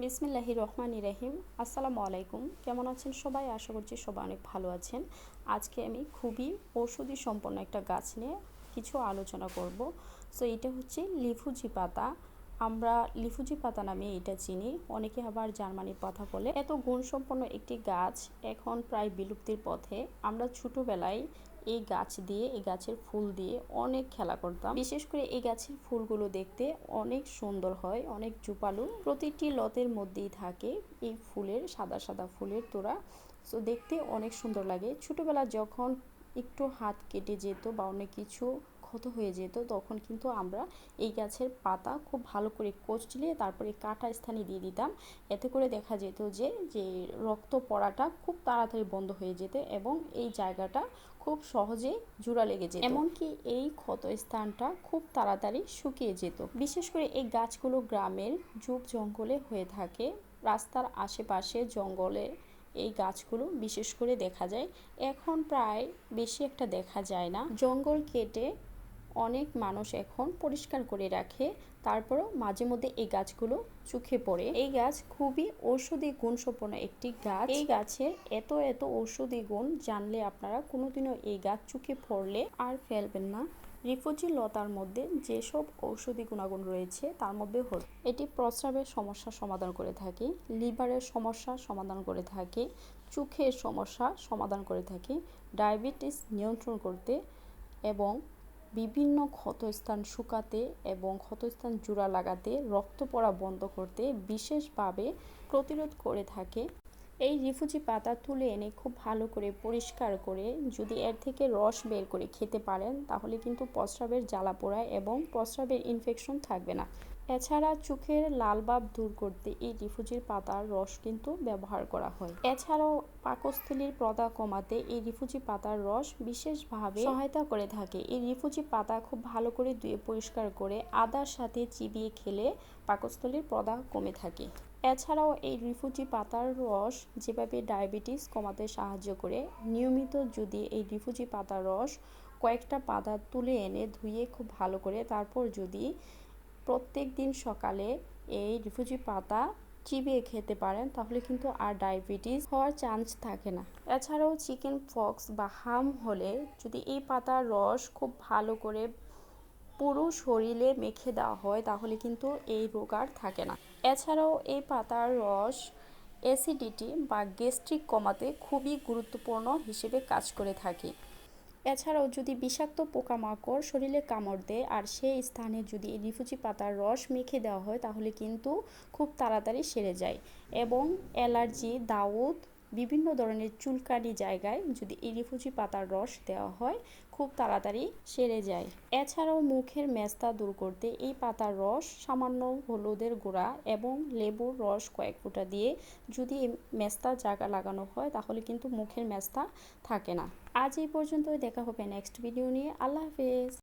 বিসমিল্লাহি রহমান ইরাহিম আসসালামু আলাইকুম। কেমন আছেন সবাই? আশা করছি সবাই অনেক ভালো আছেন। আজকে আমি খুবই ঔষধি সম্পন্ন একটা গাছ নিয়ে কিছু আলোচনা করব। সো এটা হচ্ছে লিফুজি পাতা আমরা লিফুজি পাতা নামে এটা চিনি। অনেকে আবার জার্মানির পাতা বলে। এত গুণসম্পন্ন একটি গাছ এখন প্রায় বিলুপ্তির পথে। আমরা ছোটোবেলায় এই গাছ দিয়ে, এই গাছের ফুল দিয়ে অনেক খেলা করতাম। বিশেষ করে এই গাছের ফুলগুলো দেখতে অনেক সুন্দর হয়, অনেক জুপালু। প্রতিটি লতের মধ্যেই থাকে এই ফুলের, সাদা সাদা ফুলের তোড়া। সো দেখতে অনেক সুন্দর লাগে। ছোটোবেলা যখন একটু হাত কেটে যেত বা অনেক কিছু ক্ষত হয়ে যেত, তখন কিন্তু আমরা এই গাছের পাতা খুব ভালো করে কচলে তারপরে কাটা স্থানে দিয়ে দিতাম। এতে করে দেখা যেত যে যে রক্ত পড়াটা খুব তাড়াতাড়ি বন্ধ হয়ে যেত এবং এই জায়গাটা খুব সহজে জোড়া লেগে যেত। এমনকি এই ক্ষত স্থানটা খুব তাড়াতাড়ি শুকিয়ে যেত। বিশেষ করে এই গাছগুলো গ্রামের যুগ জঙ্গলে হয়ে থাকে। রাস্তার আশেপাশে জঙ্গলে এই গাছগুলো বিশেষ করে দেখা যায়। এখন প্রায় বেশি একটা দেখা যায় না। জঙ্গল কেটে অনেক মানুষ এখন পরিষ্কার করে রাখে, তারপরও মাঝে মধ্যে এই গাছগুলো চোখে পড়ে। এই গাছ খুবই ঔষধি গুণসম্পন্ন একটি গাছ। এই গাছের এত এত ঔষধি গুণ জানলে আপনারা কোনোদিনও এই গাছ চোখে পড়লে আর ফেলবেন না। রিফুজি লতার মধ্যে যেসব ঔষধি গুণাগুণ রয়েছে, তার মধ্যে হল এটি প্রস্রাবের সমস্যা সমাধান করে থাকে, লিভারের সমস্যা সমাধান করে থাকে, চোখের সমস্যা সমাধান করে থাকে, ডায়াবেটিস নিয়ন্ত্রণ করতে এবং বিভিন্ন ক্ষতস্থান শুকাতে এবং ক্ষতস্থান জোড়া লাগাতে রক্ত পড়া বন্ধ করতে বিশেষভাবে প্রতিরোধ করে থাকে। এই রিফুজি পাতা তুলে এনে খুব ভালো করে পরিষ্কার করে যদি এর থেকে রস বের করে খেতে পারেন, তাহলে কিন্তু প্রস্রাবের জ্বালা পোড়া এবং প্রস্রাবের ইনফেকশন থাকবে না। এছাড়া চোখের লাল ভাব দূর করতে এই রিফুজির পাতার রস কিন্তু ব্যবহার করা হয়। এছাড়াও পাকস্থলীর প্রদা কমাতে এই রিফুজি পাতার রস বিশেষভাবে সহায়তা করে থাকে। এই রিফুজি পাতা খুব ভালো করে ধুয়ে পরিষ্কার করে আদার সাথে চিবিয়ে খেলে পাকস্থলীর প্রদা কমে থাকে। এছাড়াও এই রিফুজি পাতার রস যেভাবে ডায়াবেটিস কমাতে সাহায্য করে, নিয়মিত যদি এই রিফুজি পাতার রস কয়েকটা পাতা তুলে এনে ধুয়ে খুব ভালো করে তারপর যদি প্রত্যেক দিন সকালে এই রিফুজি পাতা চিবিয়ে খেতে পারেন, তাহলে কিন্তু আর ডায়াবেটিস হওয়ার চান্স থাকে না। এছাড়াও চিকেন ফক্স বা হাম হলে যদি এই পাতার রস খুব ভালো করে পুরো শরীরে মেখে দেওয়া হয়, তাহলে কিন্তু এই রোগ আর থাকে না। এছাড়াও এই পাতার রস অ্যাসিডিটি বা গ্যাস্ট্রিক কমাতে খুবই গুরুত্বপূর্ণ হিসেবে কাজ করে থাকে। এছাড়াও যদি বিষাক্ত পোকামাকড় শরীরে কামড় দেয় আর সেই স্থানে যদি রিফুজি পাতার রস মেখে দেওয়া হয়, তাহলে কিন্তু খুব তাড়াতাড়ি সেরে যায়। এবং অ্যালার্জি, দাউদ বিভিন্ন ধরনের চুলকানি জায়গায় যদি রিফুজি পাতার রস দেওয়া হয়, খুব তাড়াতাড়ি সেরে যায়। এছাড়াও মুখের মেস্তা দূর করতে এই পাতার রস, সামান্য হলুদের গুঁড়া এবং লেবুর রস কয়েক ফোঁটা দিয়ে যদি মেস্তা জায়গা লাগানো হয়, তাহলে কিন্তু মুখের মেস্তা থাকে না। আজ এই পর্যন্তই, দেখা হবে নেক্সট ভিডিও নিয়ে। আল্লাহ হাফেজ।